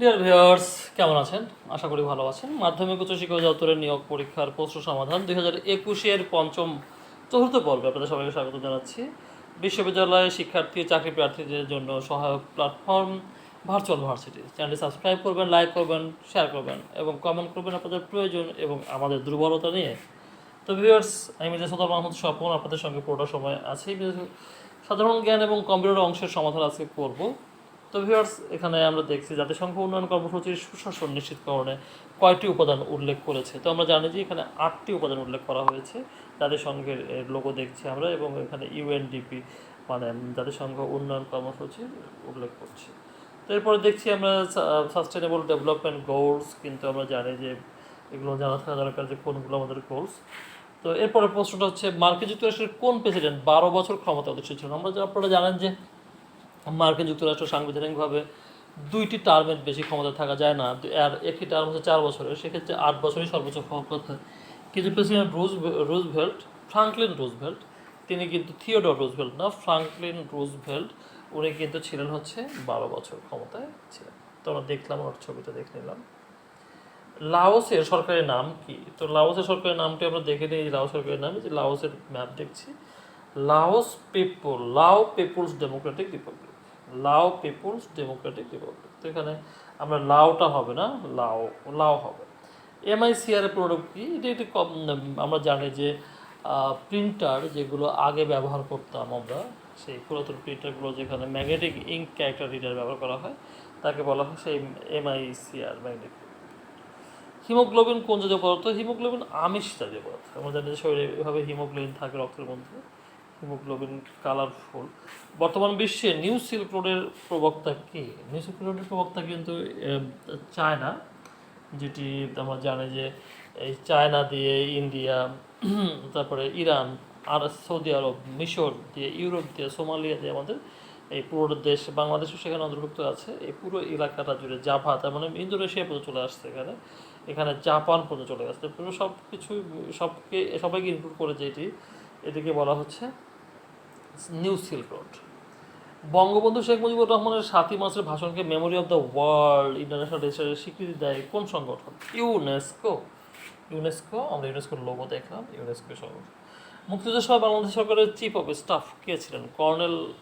Dear viewers কেমন আছেন? আশা করি ভালো আছেন। মাধ্যমিক উচ্চ শিক্ষা দপ্তরের নিয়োগ পরীক্ষার প্রশ্ন সমাধান দুই হাজার একুশের পঞ্চম চতুর্থ পর্বে আপনাদের সবাইকে স্বাগত জানাচ্ছি। বিশ্ববিদ্যালয়ে শিক্ষার্থী চাকরি প্রার্থীদের জন্য সহায়ক প্ল্যাটফর্ম ভার্চুয়াল ভার্সিটি চ্যানেলটি সাবস্ক্রাইব করবেন লাইক করবেন শেয়ার করবেন এবং কমেন্ট করবেন আপনাদের প্রয়োজন এবং আমাদের দুর্বলতা নিয়ে। তো ভিউয়ার্স আমি মির্জা সদর মাহমুদ স্বপন, আপনাদের সঙ্গে পুরোটা সময় আছি। সাধারণ জ্ঞান এবং কম্পিউটার অংশের সমাধান আজকে করব। তো ভিউয়ার্স এখানে আমরা দেখছি জাতিসংঘ উন্নয়ন কর্মসূচির সুশাসন নিশ্চিতকরণে কয়টি উপাদান উল্লেখ করেছে। তো আমরা জানি যে এখানে আটটি উপাদান উল্লেখ করা হয়েছে। জাতিসংঘের লোগো দেখছি আমরা এবং এখানে ইউএনডিপি মানে জাতিসংঘ উন্নয়ন কর্মসূচি উল্লেখ করছি। তো এরপরে দেখছি আমরা সাস্টেনেবল ডেভেলপমেন্ট গোলস কিন্তু আমরা জানি যে এগুলো জানা থাকা দরকার যে কোনগুলো আমাদের গোলস তো এরপরে প্রশ্নটা হচ্ছে, মার্কিন যুক্তরাষ্ট্রের কোন প্রেসিডেন্ট বারো বছর ক্ষমতা অধিষ্ঠিত ছিলেন? আমরা আপনারা জানেন যে মার্কিন যুক্তরাষ্ট্র সাংবিধানিকভাবে দুইটি টার্মের বেশি ক্ষমতা থাকা যায় না। আর একটি টার্ম হচ্ছে চার বছরের, সেক্ষেত্রে আট বছরই সর্বোচ্চ হওয়ার কথা কিন্তু president Roose Roosevelt, Franklin Roosevelt, তিনি কিন্তু থিওডর রুজভেল্ট না, ফ্রাঙ্কলিন রুজভেল্ট, উনি কিন্তু ছিলেন হচ্ছে বারো বছর ক্ষমতায় ছিলেন। তো আমরা দেখলাম ওর ছবিটা দেখে নিলাম। লাওসের সরকারি নাম কি? তো লাওসের সরকারি নামটি আমরা দেখে নিই লাও সরকারের নাম যে লাওসের ম্যাপ দেখছি। Laos people Lao people's democratic republic. Lao people's democratic republic. তো এখানে আমরা লাওটা হবে না, লাও লাও হবে। এমআইসিআরের প্রোডাক্ট কি? এটা একটি কম, আমরা জানি যে প্রিন্টার যেগুলো আগে ব্যবহার করতাম আমরা, সেই পুরাতন প্রিন্টারগুলো যেখানে ম্যাগনেটিক ইঙ্ক ক্যারেক্টার রিডার ব্যবহার করা হয়, তাকে বলা হয় সেই এমআইসিআর ম্যাগনেটিক হিমোগ্লোবিন কোন জাতীয় পদার্থ? হিমোগ্লোবিন আমিষ জাতীয় পদার্থ। আমরা জানি যে শরীরে এভাবে হিমোগ্লোবিন থাকে রক্তের মধ্যে। Haemoglobin colourful. বর্তমান বিশ্বে নিউ সিল্ক রোডের প্রবক্তা কি? নিউ সিল্ক রোডের প্রবক্তা কিন্তু চায়না, যেটি আমরা জানি যে, এই চায়না দিয়ে ইন্ডিয়া, তারপরে ইরান, আর সৌদি আরব, মিশর দিয়ে ইউরোপ দিয়ে সোমালিয়া দিয়ে আমাদের এই পুরো দেশ, বাংলাদেশও সেখানে অন্তর্ভুক্ত আছে। এই পুরো এলাকাটা জুড়ে জাভা, তার মানে ইন্দোনেশিয়া পর্যন্ত চলে আসছে এখানে। এখানে জাপান পর্যন্ত চলে আসছে পুরো সব কিছু সবকে, সবাইকে ইনক্লুড করে যেটি এটিকে বলা হচ্ছে new silk road. Bangabandhu Sheikh Mujibur রহমানের সাতই মাসের ভাষণকে memory of the world international রেজিস্টারের স্বীকৃতি দেয় কোন সংগঠন? ইউনেস্কো। ইউনেস্কো, আমরা ইউনেস্কোর লোগো দেখলাম, ইউনেস্কো সংগঠন। মুক্তিযুদ্ধের সময় বাংলাদেশ সরকারের চিফ অফ স্টাফ কে ছিলেন? কর্নেল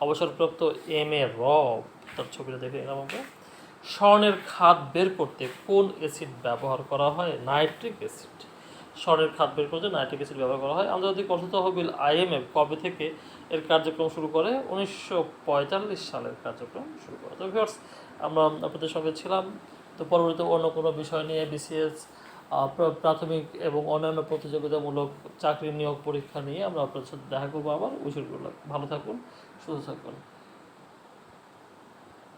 অবসরপ্রাপ্ত এম এ রব, তার ছবিটা দেখে নিলাম আমরা। স্বর্ণের খাদ বের করতে কোন অ্যাসিড ব্যবহার করা হয়? নাইট্রিক অ্যাসিড স্বর্ণের খাত বের করতে নাইট্রিক অ্যাসিড ব্যবহার করা হয়। আন্তর্জাতিক অর্থ তহবিল আইএমএফ কবে থেকে এর কার্যক্রম শুরু করে? উনিশশো পঁয়তাল্লিশ সালের কার্যক্রম শুরু করে। তো ভিউয়ার্স, আমরা আপনাদের সঙ্গে ছিলাম। তো পরবর্তীতে অন্য কোনো বিষয় নিয়ে বিসিএস প্রাথমিক এবং অন্যান্য প্রতিযোগিতামূলক চাকরি নিয়োগ পরীক্ষা নিয়ে আমরা আপনাদের সাথে দেখা করব আবার। উচিত ভালো থাকুন, সুস্থ থাকুন।